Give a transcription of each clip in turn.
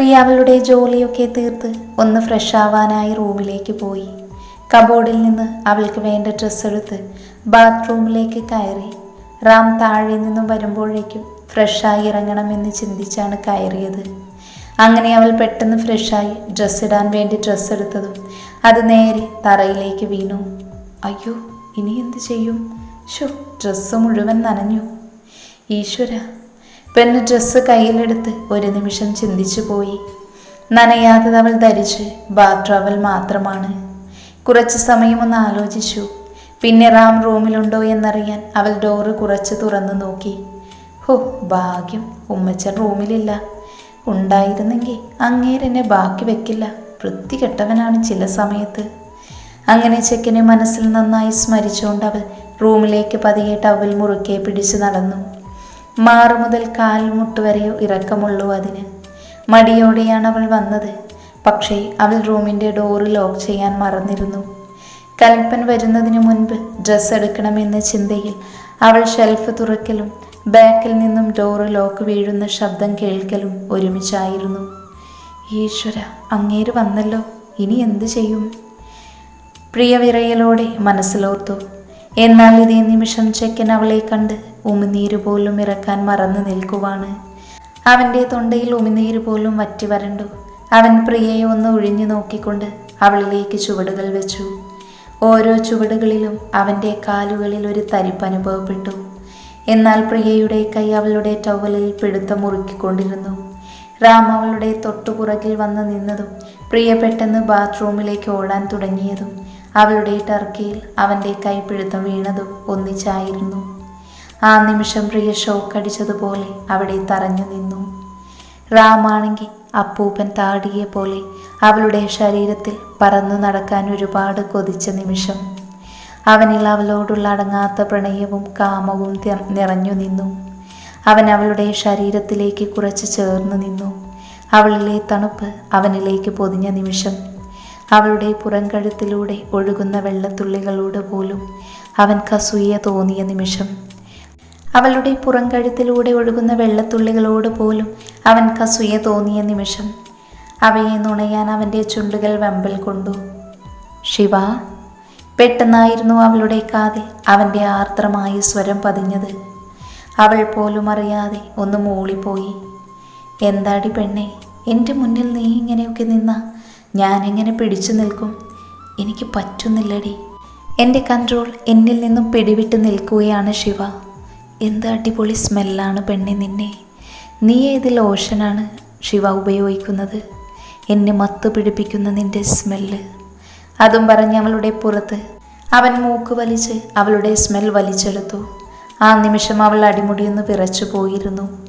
പ്രിയ അവളുടെ ജോലിയൊക്കെ തീർത്ത് ഒന്ന് ഫ്രഷ് ആവാനായി റൂമിലേക്ക് പോയി. കബോർഡിൽ നിന്ന് അവൾക്ക് വേണ്ട ഡ്രസ്സ് എടുത്ത് ബാത്റൂമിലേക്ക് കയറി. റാം താഴെ നിന്നും വരുമ്പോഴേക്കും ഫ്രഷായി ഇറങ്ങണമെന്ന് ചിന്തിച്ചാണ് കയറിയത്. അങ്ങനെ അവൾ പെട്ടെന്ന് ഫ്രഷായി ഡ്രസ്സ് ഇടാൻ വേണ്ടി ഡ്രസ്സ് എടുത്തതും അത് നേരെ തറയിലേക്ക് വീണു. അയ്യോ ഇനി എന്ത് ചെയ്യും? ഷോ ഡ്രസ്സ് മുഴുവൻ നനഞ്ഞു. ഈശ്വര പെണ്ണ് ഡ്രസ്സ് കയ്യിലെടുത്ത് ഒരു നിമിഷം ചിന്തിച്ചു പോയി. നനയാതെ അവൾ ധരിച്ച് ബാത്റവൽ മാത്രമാണ്. കുറച്ച് സമയമൊന്ന് ആലോചിച്ചു. പിന്നെ റാം റൂമിലുണ്ടോ എന്നറിയാൻ അവൾ ഡോറ് കുറച്ച് തുറന്നു നോക്കി. ഹോ ഭാഗ്യം. ഉമ്മച്ചൻ റൂമിലില്ല. ഉണ്ടായിരുന്നെങ്കിൽ അങ്ങേരെന്നെ ബാക്കി വെക്കില്ല. വൃത്തികെട്ടവനാണ് ചില സമയത്ത്. അങ്ങനെ ചെക്കനെ മനസ്സിൽ നന്നായി സ്മരിച്ചുകൊണ്ട് അവൾ റൂമിലേക്ക് പതിയെ ടവൽ മുറുക്കെ പിടിച്ചു നടന്നു. മാറു മുതൽ കാൽമുട്ട് വരെ ഇറക്കമുള്ളൂ അതിന്. മടിയോടെയാണ് അവൾ വന്നത്. പക്ഷേ അവൾ റൂമിന്റെ ഡോറ് ലോക്ക് ചെയ്യാൻ മറന്നിരുന്നു. കൽപ്പൻ വരുന്നതിന് മുൻപ് ഡ്രസ്സ് എടുക്കണമെന്ന ചിന്തയിൽ അവൾ ഷെൽഫ് തുറക്കലും ബാക്കിൽ നിന്നും ഡോറ് ലോക്ക് വീഴുന്ന ശബ്ദം കേൾക്കലും ഒരുമിച്ചായിരുന്നു. ഈശ്വര അങ്ങേര് വന്നല്ലോ. ഇനി എന്തു ചെയ്യും? പ്രിയവിറയലോടെ മനസ്സിലോർത്തു. എന്നാൽ ഇതേ നിമിഷം ചെക്കൻ അവളെ കണ്ട് ഉമിനീര് പോലും ഇറക്കാൻ മറന്നു നിൽക്കുവാണ്. അവന്റെ തൊണ്ടയിൽ ഉമിനീര് പോലും വറ്റി വരണ്ടു. അവൻ പ്രിയയെ ഒന്ന് ഒഴിഞ്ഞു നോക്കിക്കൊണ്ട് അവളിലേക്ക് ചുവടുകൾ വെച്ചു. ഓരോ ചുവടുകളിലും അവന്റെ കാലുകളിൽ ഒരു തരിപ്പ് അനുഭവപ്പെട്ടു. എന്നാൽ പ്രിയയുടെ കൈ അവളുടെ ടവലിൽ പിടുത്തം മുറുക്കിക്കൊണ്ടിരുന്നു. റാം അവളുടെ തൊട്ടുപുറകിൽ വന്ന് നിന്നതും പ്രിയ പെട്ടെന്ന് ബാത്റൂമിലേക്ക് ഓടാൻ തുടങ്ങിയതും അവളുടെ ടർക്കിയിൽ അവന്റെ കൈപ്പിടുത്തം വീണതും ഒന്നിച്ചായിരുന്നു. ആ നിമിഷം പ്രിയ ഷോക്കടിച്ചതുപോലെ അവിടെ തറഞ്ഞു നിന്നു. റാമാണെങ്കിൽ അപ്പൂപ്പൻ താടിയെ പോലെ അവളുടെ ശരീരത്തിൽ പറന്നു നടക്കാൻ ഒരുപാട് കൊതിച്ച നിമിഷം. അവനിൽ അവളോടുള്ള അടങ്ങാത്ത പ്രണയവും കാമവും നിറഞ്ഞു നിന്നു. അവൻ അവളുടെ ശരീരത്തിലേക്ക് കുറച്ച് ചേർന്നു നിന്നു. അവളിലെ തണുപ്പ് അവനിലേക്ക് പൊതിഞ്ഞ നിമിഷം അവളുടെ പുറംകഴുത്തിലൂടെ ഒഴുകുന്ന വെള്ളത്തുള്ളികളോട് പോലും അവൻ കസൂയ തോന്നിയ നിമിഷം. അവളുടെ പുറംകഴുത്തിലൂടെ ഒഴുകുന്ന വെള്ളത്തുള്ളികളോട് പോലും അവൻ കസൂയ തോന്നിയ നിമിഷം. അവയെ നുണയാൻ അവന്റെ ചുണ്ടുകൾ വമ്പൽ കൊണ്ടു. ശിവ പെട്ടെന്നായിരുന്നു അവളുടെ കാതിൽ അവന്റെ ആർദ്രമായ സ്വരം പതിഞ്ഞത്. അവൾ പോലും അറിയാതെ ഒന്ന് മൂളിപ്പോയി. എന്താടി പെണ്ണെ എന്റെ മുന്നിൽ നീ ഇങ്ങനെയൊക്കെ നിന്ന? ഞാൻ എങ്ങനെ പിടിച്ചു നിൽക്കും? എനിക്ക് പറ്റുന്നില്ലടി. എന്റെ കൺട്രോൾ എന്നിൽ നിന്നും പിടിവിട്ട് നിൽക്കുകയാണ് ശിവ. എന്ത് അടിപൊളി സ്മെല്ലാണ് പെണ്ണി നിന്നെ. നീ ഏത് ലോഷനാണ് ശിവ ഉപയോഗിക്കുന്നത്? എന്നെ മത്ത് പിടിപ്പിക്കുന്ന നിന്റെ സ്മെല്ല്. അതും പറഞ്ഞ് അവളുടെ പുറത്ത് അവൻ മൂക്ക് വലിച്ച് അവളുടെ സ്മെൽ വലിച്ചെടുത്തു. ആ നിമിഷം അവൾ അടിമുടിയൊന്ന് വിറച്ചു പോയിരുന്നു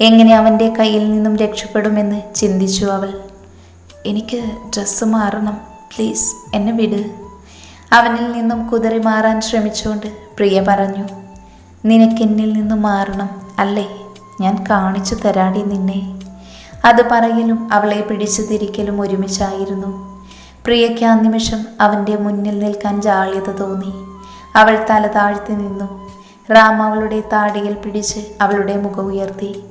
എങ്ങനെ അവന്റെ കയ്യിൽ നിന്നും രക്ഷപ്പെടുമെന്ന് ചിന്തിച്ചു അവൾ. എനിക്ക് ഡ്രസ്സ് മാറണം പ്ലീസ്. എന്നെ വിട്. അവനിൽ നിന്നും കുതിറി മാറാൻ ശ്രമിച്ചുകൊണ്ട് പ്രിയ പറഞ്ഞു നിനക്കെന്നിൽ നിന്നും മാറണം അല്ലേ? ഞാൻ കാണിച്ചു തരാടി നിന്നെ. അത് പറയലും അവളെ പിടിച്ചു തിരിക്കലും ഒരുമിച്ചായിരുന്നു. പ്രിയയ്ക്ക് ആ നിമിഷം അവന്റെ മുന്നിൽ നിൽക്കാൻ ജാള്യത തോന്നി. അവൾ തല താഴ്ത്തി നിന്നു. റാം അവളുടെ താടിയിൽ പിടിച്ച് അവളുടെ മുഖം ഉയർത്തി.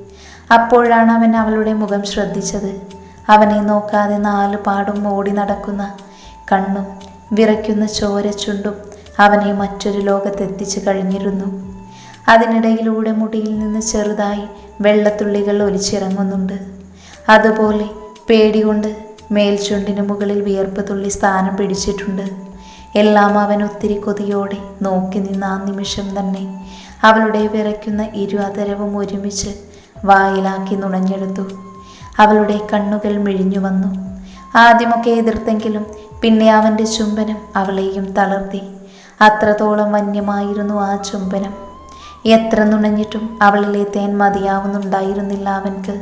അപ്പോഴാണ് അവൻ അവളുടെ മുഖം ശ്രദ്ധിച്ചത്. അവനെ നോക്കാതെ നാലു പാടും ഓടി നടക്കുന്ന കണ്ണും വിറയ്ക്കുന്ന ചോരച്ചുണ്ടും അവനെ മറ്റൊരു ലോകത്തെത്തിച്ചു കഴിഞ്ഞിരുന്നു. അതിനിടയിലൂടെ മുടിയിൽ നിന്ന് ചെറുതായി വെള്ളത്തുള്ളികൾ ഒലിച്ചിറങ്ങുന്നുണ്ട്. അതുപോലെ പേടികൊണ്ട് മേൽചുണ്ടിന് മുകളിൽ വിയർപ്പ് തുള്ളി സ്ഥാനം പിടിച്ചിട്ടുണ്ട്. എല്ലാം അവൻ ഒത്തിരി കൊതിയോടെ നോക്കി നിന്ന ആ നിമിഷം തന്നെ അവളുടെ വിറയ്ക്കുന്ന ഇരു അതരവും ഒരുമിച്ച് വായിലാക്കി നുണഞ്ഞെടുത്തു. അവളുടെ കണ്ണുകൾ മിഴിഞ്ഞു വന്നു. ആദ്യമൊക്കെ എതിർത്തെങ്കിലും പിന്നെ അവന്റെ ചുംബനം അവളെയും തളർത്തി. അത്രത്തോളം വന്യമായിരുന്നു ആ ചുംബനം. എത്ര നുണഞ്ഞിട്ടും അവളിലെ തേൻ മതിയാവുന്നുണ്ടായിരുന്നില്ല അവൻക്ക്.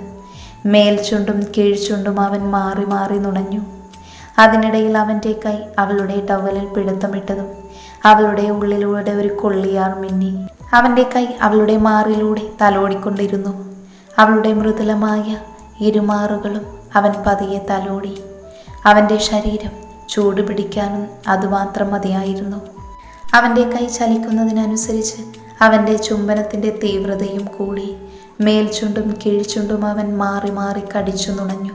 മേൽചുണ്ടും കീഴ്ചുണ്ടും അവൻ മാറി മാറി നുണഞ്ഞു. അതിനിടയിൽ അവന്റെ കൈ അവളുടെ ടവലിൽ പിടുത്തമിട്ടതും അവളുടെ ഉള്ളിലൂടെ ഒരു കൊള്ളിയാർ മിന്നി. അവന്റെ കൈ അവളുടെ മാറിലൂടെ തലോടിക്കൊണ്ടിരുന്നു. അവളുടെ മൃദുലമായ ഇരുമാറുകളും അവൻ പതിയെ തലോടി. അവന്റെ ശരീരം ചൂട് പിടിക്കാനും അതുമാത്രം മതിയായിരുന്നു. അവന്റെ കൈ ചലിക്കുന്നതിനനുസരിച്ച് അവന്റെ ചുംബനത്തിന്റെ തീവ്രതയും കൂടി മേൽചുണ്ടും കീഴ്ചുണ്ടും അവൻ മാറി മാറി കടിച്ചു നുണഞ്ഞു.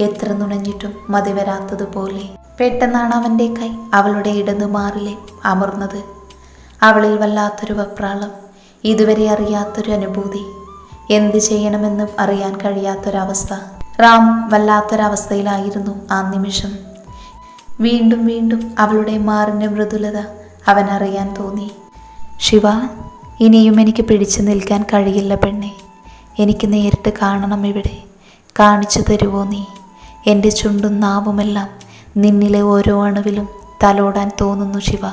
എത്ര നുണഞ്ഞിട്ടും മതിവരാത്തതുപോലെ പെട്ടെന്നാണ് അവന്റെ കൈ അവളുടെ ഇടതുമാറിലെ അമർന്നത്. അവളിൽ വല്ലാത്തൊരു വപ്രാളം ഇതുവരെ അറിയാത്തൊരു അനുഭൂതി. എന്ത് ചെയ്യണമെന്ന് അറിയാൻ കഴിയാത്തൊരവസ്ഥ. റാം വല്ലാത്തൊരവസ്ഥയിലായിരുന്നു ആ നിമിഷം. വീണ്ടും വീണ്ടും അവളുടെ മാറിന്റെ മൃദുലത അവൻ അറിയാൻ തോന്നി. ശിവ ഇനിയും എനിക്ക് പിടിച്ചു നിൽക്കാൻ കഴിയില്ല പെണ്ണെ. എനിക്ക് നേരിട്ട് കാണണം ഇവിടെ. കാണിച്ചു തരുവോ നീ? എന്റെ ചുണ്ടും നാവുമെല്ലാം നിന്നിലെ ഓരോ അണുവിലും തലോടാൻ തോന്നുന്നു ശിവ.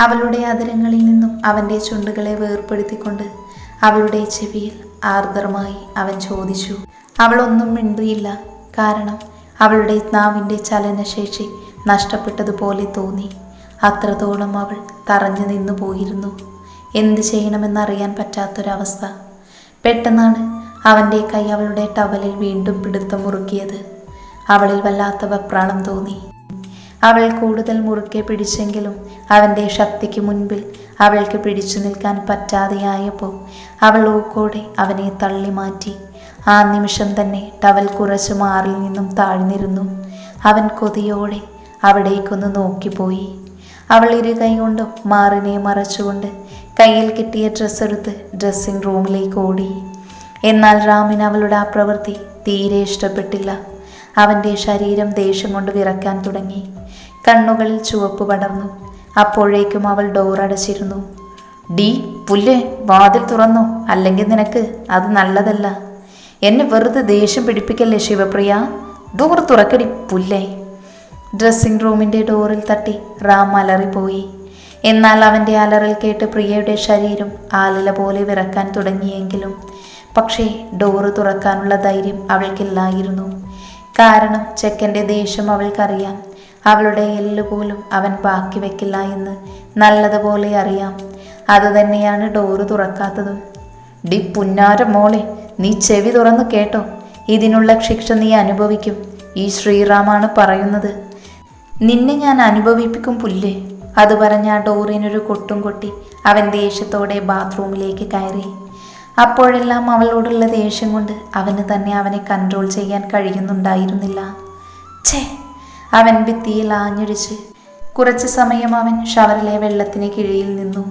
അവളുടെ അതിരങ്ങളിൽ നിന്നും അവന്റെ ചുണ്ടുകളെ വേർപ്പെടുത്തിക്കൊണ്ട് അവളുടെ ചെവിയിൽ ആർദ്രമായി അവൻ ചോദിച്ചു. അവളൊന്നും മിണ്ടിയില്ല കാരണം അവളുടെ നാവിന്റെ ചലനശേഷി നഷ്ടപ്പെട്ടതുപോലെ തോന്നി. അത്രത്തോളം അവൾ തറഞ്ഞു നിന്നു പോയിരുന്നു. എന്ത് ചെയ്യണമെന്നറിയാൻ പറ്റാത്തൊരവസ്ഥ. പെട്ടെന്നാണ് അവന്റെ കൈ അവളുടെ ടവലിൽ വീണ്ടും പിടുത്തം മുറുക്കിയത്. അവളിൽ വല്ലാത്ത വെപ്രാളം തോന്നി. അവൾ കൂടുതൽ മുറുക്കെ പിടിച്ചെങ്കിലും അവന്റെ ശക്തിക്ക് മുൻപിൽ അവൾക്ക് പിടിച്ചു നിൽക്കാൻ പറ്റാതെയായപ്പോൾ അവൾ ഊക്കോടെ അവനെ തള്ളി മാറ്റി. ആ നിമിഷം തന്നെ ടവൽ കുറച്ച് മാറിൽ നിന്നും താഴ്ന്നിരുന്നു. അവൻ കൊതിയോടെ അവിടേക്കൊന്ന് നോക്കിപ്പോയി. അവൾ ഇരു കൈ കൊണ്ടും മാറിനെ മറച്ചുകൊണ്ട് കയ്യിൽ കിട്ടിയ ഡ്രസ്സ് എടുത്ത് ഡ്രസ്സിംഗ് റൂമിലേക്ക് ഓടി. എന്നാൽ റാമിന് അവളുടെ ആ പ്രവൃത്തി തീരെ ഇഷ്ടപ്പെട്ടില്ല. അവന്റെ ശരീരം ദേഷ്യം കൊണ്ട് വിറക്കാൻ തുടങ്ങി. കണ്ണുകളിൽ ചുവപ്പ് പടർന്നു. അപ്പോഴേക്കും അവൾ ഡോർ അടച്ചിരുന്നു. ഡി പുല്ല് വാതിൽ തുറന്നു. അല്ലെങ്കിൽ നിനക്ക് അത് നല്ലതല്ല. എന്നെ വെറുതെ ദേഷ്യം പിടിപ്പിക്കല്ലേ ശിവപ്രിയ? ഡോർ തുറക്കടി പുല്ലേ? ഡ്രസ്സിംഗ് റൂമിന്റെ ഡോറിൽ തട്ടി റാം അലറിപ്പോയി. എന്നാൽ അവന്റെ അലറൽ കേട്ട് പ്രിയയുടെ ശരീരം ആലില പോലെ വിറക്കാൻ തുടങ്ങിയെങ്കിലും പക്ഷേ ഡോറ് തുറക്കാനുള്ള ധൈര്യം അവൾക്കില്ലായിരുന്നു. കാരണം ചെക്കന്റെ ദേഷ്യം അവൾക്കറിയാം. അവളുടെ എല്ലുപോലും അവൻ ബാക്കി വെക്കില്ല എന്ന് നല്ലതുപോലെ അറിയാം. അതുതന്നെയാണ് ഡോറ് തുറക്കാത്തതും. ഡി പുന്നാര മോളെ നീ ചെവി തുറന്നു കേട്ടോ. ഇതിനുള്ള ശിക്ഷ നീ അനുഭവിക്കും. ഈ ശ്രീറാമാണ് പറയുന്നത്. നിന്നെ ഞാൻ അനുഭവിപ്പിക്കും പുല്ലേ? അത് പറഞ്ഞ ഡോറിനൊരു കൊട്ടും കൊട്ടി അവൻ ദേഷ്യത്തോടെ ബാത്റൂമിലേക്ക് കയറി. അപ്പോഴെല്ലാം അവളോടുള്ള ദേഷ്യം കൊണ്ട് അവന് തന്നെ അവനെ കൺട്രോൾ ചെയ്യാൻ കഴിയുന്നുണ്ടായിരുന്നില്ല. ഛേ അവൻ ഭിത്തിയിൽ ആഞ്ഞടിച്ച് കുറച്ച് സമയം അവൻ ഷവറിലെ വെള്ളത്തിന് കീഴിൽ നിന്നു.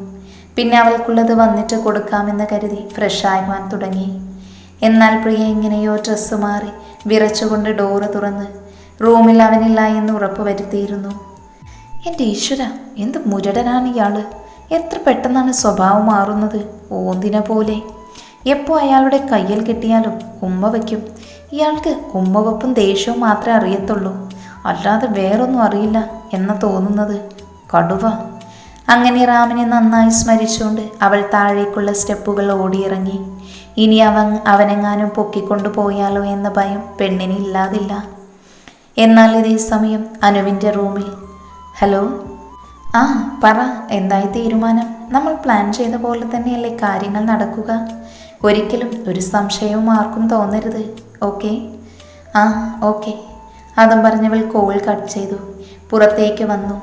പിന്നെ അവൾക്കുള്ളത് വന്നിട്ട് കൊടുക്കാമെന്ന് കരുതി ഫ്രഷ് ആകുവാൻ തുടങ്ങി. എന്നാൽ പ്രിയ എങ്ങനെയോ ഡ്രസ്സ് മാറി വിറച്ചുകൊണ്ട് ഡോറ് തുറന്ന് റൂമിൽ അവനില്ല എന്ന് ഉറപ്പ് വരുത്തിയിരുന്നു. എന്റെ ഈശ്വര എന്ത് മുരടനാണ് ഇയാൾ? എത്ര പെട്ടെന്നാണ് സ്വഭാവം മാറുന്നത്? ഓന്തിനെ പോലെ. എപ്പോൾ അയാളുടെ കയ്യിൽ കിട്ടിയാലും ഉമ്മ വയ്ക്കും ഇയാൾക്ക് ഉമ്മ ദേഷ്യവും മാത്രമേ അറിയത്തുള്ളൂ. അല്ലാതെ വേറൊന്നും അറിയില്ല എന്ന തോന്നുന്നത്. കടുവ. അങ്ങനെ റാമിനെ നന്നായി സ്മരിച്ചുകൊണ്ട് അവൾ താഴേക്കുള്ള സ്റ്റെപ്പുകൾ ഓടിയിറങ്ങി. ഇനി അവൻ അവനെങ്ങാനും പൊക്കിക്കൊണ്ടു പോയാലോ എന്ന ഭയം പെണ്ണിന് ഇല്ലാതില്ല. എന്നാൽ ഇതേ സമയം അനുവിന്റെ റൂമിൽ. ഹലോ? ആ പറ. എന്തായി തീരുമാനം? നമ്മൾ പ്ലാൻ ചെയ്ത പോലെ തന്നെയല്ലേ കാര്യങ്ങൾ നടക്കുക? ഒരിക്കലും ഒരു സംശയവും ആർക്കും തോന്നരുത്. ഓക്കെ? ആ ഓക്കെ. അതും പറഞ്ഞവൾ കോൾ കട്ട് ചെയ്തു. പുറത്തേക്ക് വന്നു.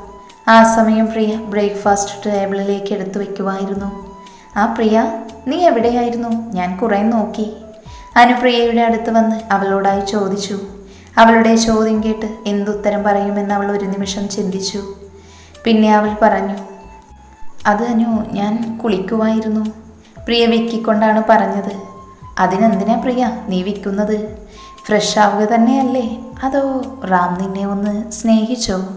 ആ സമയം പ്രിയ ബ്രേക്ക്ഫാസ്റ്റ് ടേബിളിലേക്ക് എടുത്തു വെക്കുമായിരുന്നു. ആ പ്രിയ നീ എവിടെയായിരുന്നു? ഞാൻ കുറേ നോക്കി. അനുപ്രിയയുടെ അടുത്ത് വന്ന് അവളോടായി ചോദിച്ചു. അവളുടെ ചോദ്യം കേട്ട് എന്തുത്തരം പറയുമെന്ന് അവൾ ഒരു നിമിഷം ചിന്തിച്ചു. പിന്നെ അവൾ പറഞ്ഞു അത് അനു ഞാൻ കുളിക്കുമായിരുന്നു. പ്രിയ വിക്കിക്കൊണ്ടാണ് പറഞ്ഞത്. അതിനെന്തിനാ പ്രിയ? നീ വിൽക്കുന്നത്? ഫ്രഷ് ആവുക തന്നെയല്ലേ? അതോ റാം നിന്നെ ഒന്ന് സ്നേഹിച്ചോ?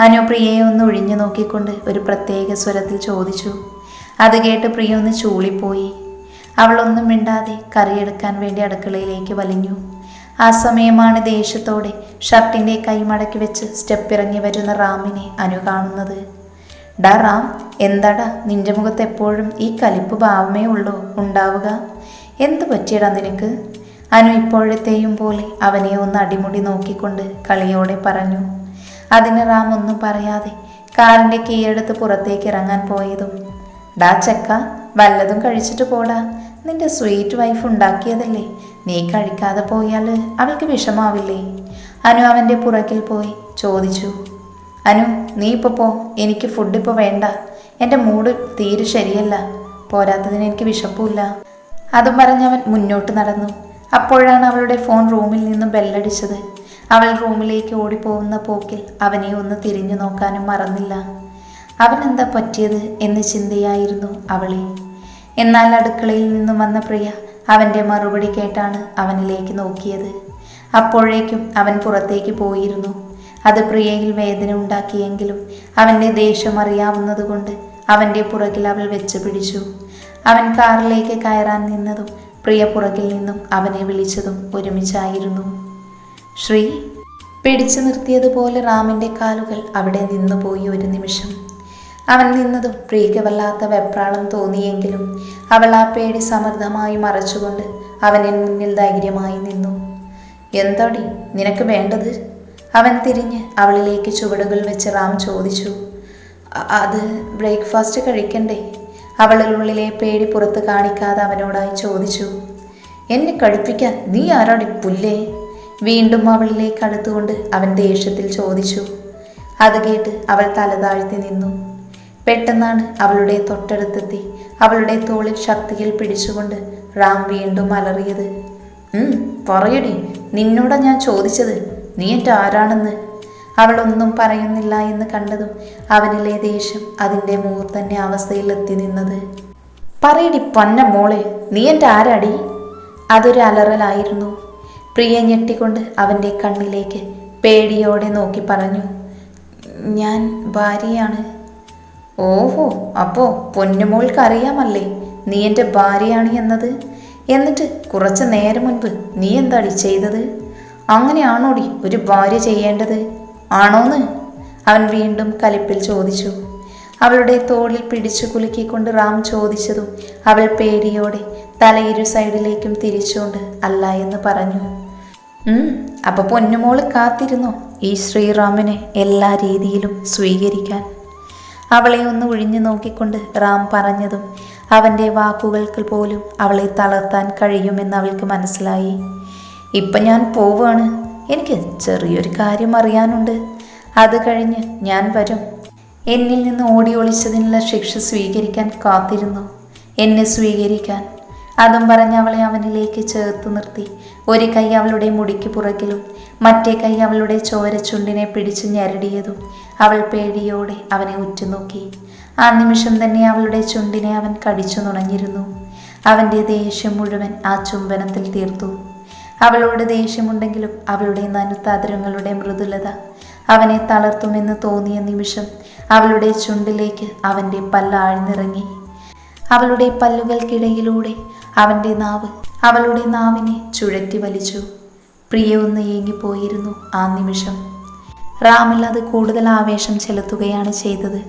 അനുപ്രിയയെ ഒന്ന് ഒഴിഞ്ഞു നോക്കിക്കൊണ്ട് ഒരു പ്രത്യേക സ്വരത്തിൽ ചോദിച്ചു. അത് കേട്ട് പ്രിയ ഒന്ന് ചൂളിപ്പോയി. അവളൊന്നും മിണ്ടാതെ കറിയെടുക്കാൻ വേണ്ടി അടുക്കളയിലേക്ക് വലിഞ്ഞു. ആ സമയമാണ് ദേഷ്യത്തോടെ ഷർട്ടിന്റെ കൈമടക്കി വെച്ച് സ്റ്റെപ്പ് ഇറങ്ങി വരുന്ന റാമിനെ അനു കാണുന്നത്. ഡാ റാം എന്താടാ? നിന്റെ മുഖത്ത് എപ്പോഴും ഈ കലിപ്പ് ഭാവമേ ഉള്ളൂ ഉണ്ടാവുക? എന്ത് പറ്റിയടാ നിനക്ക്? അനു ഇപ്പോഴത്തെയും പോലെ അവനെ ഒന്ന് അടിമുടി നോക്കിക്കൊണ്ട് കളിയോടെ പറഞ്ഞു അതിന് റാം ഒന്നും പറയാതെ കാറിന്റെ കീയെടുത്ത് പുറത്തേക്ക് ഇറങ്ങാൻ പോയതും ഡാ ചക്ക വല്ലതും കഴിച്ചിട്ട് പോടാ. നിന്റെ സ്വീറ്റ് വൈഫ് ഉണ്ടാക്കിയതല്ലേ? നീ കഴിക്കാതെ പോയാൽ അവൾക്ക് വിഷമാവില്ലേ? അനു അവന്റെ പുറകിൽ പോയി ചോദിച്ചു അനു നീ ഇപ്പോൾ പോ. എനിക്ക് ഫുഡ് ഇപ്പോൾ വേണ്ട. എന്റെ മൂഡ് തീരെ ശരിയല്ല. പോരാത്തതിന് എനിക്ക് വിശപ്പില്ല അതും പറഞ്ഞവൻ മുന്നോട്ട് നടന്നു. അപ്പോഴാണ് അവളുടെ ഫോൺ റൂമിൽ നിന്നും ബെല്ലടിച്ചത്. അവൾ റൂമിലേക്ക് ഓടിപ്പോകുന്ന പോക്കിൽ അവനെ ഒന്ന് തിരിഞ്ഞു നോക്കാനും മറന്നില്ല. അവനെന്താ പറ്റിയത്? എന്ന് ചിന്തയായിരുന്നു അവളിൽ എന്നാൽ അടുക്കളയിൽ നിന്നും വന്ന പ്രിയ അവന്റെ മറുപടി കേട്ടാണ് അവനിലേക്ക് നോക്കിയത്. അപ്പോഴേക്കും അവൻ പുറത്തേക്ക് പോയിരുന്നു. അത് പ്രിയയിൽ വേദന ഉണ്ടാക്കിയെങ്കിലും അവന്റെ ദേഷ്യം അറിയാവുന്നതുകൊണ്ട് അവന്റെ പുറകിൽ അവൾ വെച്ച് പിടിച്ചു. അവൻ കാറിലേക്ക് കയറാൻ നിന്നതും പ്രിയ പുറകിൽ നിന്നും അവനെ വിളിച്ചതും ഒരുമിച്ചായിരുന്നു. ശ്രീ പിടിച്ചു നിർത്തിയതുപോലെ റാമിന്റെ കാലുകൾ അവിടെ നിന്നുപോയി ഒരു നിമിഷം. അവൻ നിന്നതും പ്രിയയ്ക്ക് വല്ലാത്ത വെപ്രാളം തോന്നിയെങ്കിലും അവൾ ആ പേടി സമൃദ്ധമായി മറച്ചുകൊണ്ട് അവനെ മുന്നിൽ ധൈര്യമായി നിന്നു. എന്താടി? നിനക്ക് വേണ്ടത്? അവൻ തിരിഞ്ഞ് അവളിലേക്ക് ചുവടുകൾ വെച്ച് റാം ചോദിച്ചു. "അ- അത് ബ്രേക്ക്ഫാസ്റ്റ് കഴിക്കണ്ടേ? അവളുള്ളിലെ പേടി പുറത്ത് കാണിക്കാതെ അവനോടായി ചോദിച്ചു എന്നെ കഴിപ്പിക്കാൻ നീ ആരാടി പുല്ലേ? വീണ്ടും അവളിലേക്ക് അടുത്തുകൊണ്ട് അവൻ ദേഷ്യത്തിൽ ചോദിച്ചു. അത് കേട്ട് അവൾ തല താഴ്ത്തി നിന്നു. പെട്ടെന്നാണ് അവളുടെ തൊട്ടടുത്തെത്തി അവളുടെ തോളിൽ ശക്തിയിൽ പിടിച്ചുകൊണ്ട് റാം വീണ്ടും അലറിയത്. "ഉം, പറയടി നിന്നോടാ ഞാൻ ചോദിച്ചത്. നീ എന്റെ ആരാണെന്ന്? അവളൊന്നും പറയുന്നില്ല എന്ന് കണ്ടതും അവനിലെ ദേഷ്യം അതിന്റെ മൂർത്തന്റെ അവസ്ഥയിലെത്തി നിന്നത്. പറയടി പൊന്ന മോളെ നീ എന്റെ ആരാടി? അതൊരു അലറലായിരുന്നു. പ്രിയ ഞെട്ടിക്കൊണ്ട് അവന്റെ കണ്ണിലേക്ക് പേടിയോടെ നോക്കി പറഞ്ഞു ഞാൻ ഭാര്യയാണ്. ഓഹോ അപ്പോ പൊന്നുമോൾക്ക് അറിയാമല്ലേ നീ എന്റെ ഭാര്യയാണ് എന്നത്? എന്നിട്ട് കുറച്ച് നേരം മുൻപ് നീ എന്താടി ചെയ്തത്? അങ്ങനെയാണോടി ഒരു ഭാര്യ ചെയ്യേണ്ടത്? ആണോന്ന്? അവൻ വീണ്ടും കലിപ്പിൽ ചോദിച്ചു. അവളുടെ തോളിൽ പിടിച്ചു കുലുക്കിക്കൊണ്ട് റാം ചോദിച്ചതും അവൾ പേടിയോടെ തല ഇരു സൈഡിലേക്കും തിരിച്ചുകൊണ്ട് അല്ല എന്ന് പറഞ്ഞു. അപ്പോൾ അപ്പൊ പൊന്നുമോൾ കാത്തിരുന്നോ? ഈ ശ്രീറാമിനെ എല്ലാ രീതിയിലും സ്വീകരിക്കാൻ. അവളെ ഒന്ന് ഒഴിഞ്ഞു നോക്കിക്കൊണ്ട് റാം പറഞ്ഞതും അവന്റെ വാക്കുകൾക്ക് പോലും അവളെ തളർത്താൻ കഴിയുമെന്ന് അവൾക്ക് മനസ്സിലായി. ഇപ്പം ഞാൻ പോവാണ്. എനിക്ക് ചെറിയൊരു കാര്യം അറിയാനുണ്ട്. അത് കഴിഞ്ഞ് ഞാൻ വരും. എന്നിൽ നിന്ന് ഓടി ഒളിച്ചതിനുള്ള ശിക്ഷ സ്വീകരിക്കാൻ കാത്തിരുന്നു. എന്നെ സ്വീകരിക്കാൻ. അതും പറഞ്ഞ് അവളെ അവനിലേക്ക് ചേർത്ത് നിർത്തി. ഒരു കൈ അവളുടെ മുടിക്ക് പുറകിലും മറ്റേ കൈ അവളുടെ ചോരച്ചുണ്ടിനെ പിടിച്ചു ഞെരടിയതും അവൾ പേടിയോടെ അവനെ ഉറ്റുനോക്കി. ആ നിമിഷം തന്നെ അവളുടെ ചുണ്ടിനെ അവൻ കടിച്ചു നുണഞ്ഞിരുന്നു. അവന്റെ ദേഷ്യം മുഴുവൻ ആ ചുംബനത്തിൽ തീർത്തു. അവളോട് ദേഷ്യമുണ്ടെങ്കിലും അവളുടെ നനുത്താതരങ്ങളുടെ മൃദുലത അവനെ തളർത്തുമെന്ന് തോന്നിയ നിമിഷം അവളുടെ ചുണ്ടിലേക്ക് അവന്റെ പല്ലാഴ്ന്നിറങ്ങി അവളുടെ പല്ലുകൾക്കിടയിലൂടെ അവന്റെ നാവ് അവളുടെ നാവിനെ ചുഴറ്റി വലിച്ചു. പ്രിയ ഒന്ന് ഏങ്ങിപ്പോയിരുന്നു ആ നിമിഷം. റാമിൽ അത് കൂടുതൽ ആവേശം ചെലുത്തുകയാണ് ചെയ്തത്.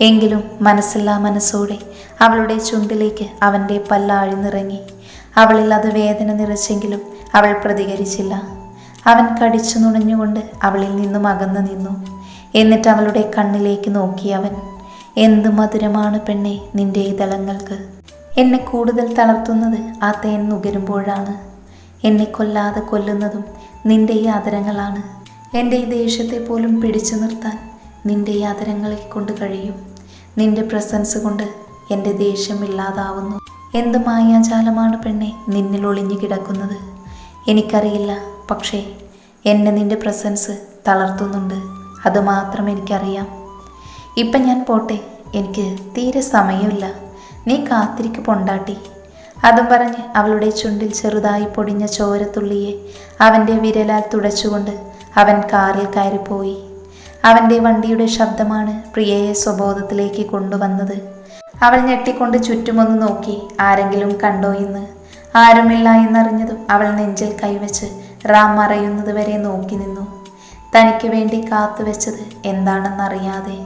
എങ്കിലും മനസ്സില്ലാ മനസ്സോടെ അവളുടെ ചുണ്ടിലേക്ക് അവന്റെ പല്ലാഴ്ന്നിറങ്ങി അവളിൽ അത് വേദന നിറച്ചെങ്കിലും അവൾ പ്രതികരിച്ചില്ല. അവൻ കടിച്ചു നുണഞ്ഞുകൊണ്ട് അവളിൽ നിന്നും അകന്നു നിന്നു. എന്നിട്ട് അവളുടെ കണ്ണിലേക്ക് നോക്കി അവൻ എന്ത് മധുരമാണ് പെണ്ണെ നിന്റെ ഈ തലങ്ങൾക്ക് എന്നെ കൂടുതൽ തളർത്തുന്നത് ആ തേൻ നുകരുമ്പോഴാണ്. എന്നെ കൊല്ലാതെ കൊല്ലുന്നതും നിന്റെ ഈ ആദരങ്ങളാണ്. എന്റെ ഈ ദേഷ്യത്തെ പോലും പിടിച്ചു നിർത്താൻ നിന്റെ ഈ ആദരങ്ങളെ കൊണ്ട് കഴിയും. നിന്റെ പ്രസൻസ് കൊണ്ട് എന്റെ ദേഷ്യം ഇല്ലാതാവുന്നു. എന്ത് മായാജാലമാണ് പെണ്ണെ നിന്നിൽ ഒളിഞ്ഞു കിടക്കുന്നത്? എനിക്കറിയില്ല. പക്ഷേ എന്നെ നിന്റെ പ്രസൻസ് തളർത്തുന്നുണ്ട്. അതുമാത്രം എനിക്കറിയാം. ഇപ്പം ഞാൻ പോട്ടെ. എനിക്ക് തീരെ സമയമില്ല. നീ കാത്തിരിക്ക് പൊണ്ടാട്ടി. അതും പറഞ്ഞ് അവളുടെ ചുണ്ടിൽ ചെറുതായി പൊടിഞ്ഞ ചോരത്തുള്ളിയെ അവന്റെ വിരലാൽ തുടച്ചുകൊണ്ട് അവൻ കാറിൽ കയറിപ്പോയി. അവന്റെ വണ്ടിയുടെ ശബ്ദമാണ് പ്രിയയെ സ്വബോധത്തിലേക്ക് കൊണ്ടുവന്നത്. അവൾ ഞെട്ടിക്കൊണ്ട് ചുറ്റുമൊന്ന് നോക്കി ആരെങ്കിലും കണ്ടോ എന്ന് ആരുമില്ല എന്നറിഞ്ഞതും അവൾ നെഞ്ചിൽ കൈവച്ച് റാം മറയുന്നത് വരെ നോക്കി നിന്നു. തനിക്ക് വേണ്ടി കാത്തുവെച്ചത് എന്താണെന്നറിയാതെ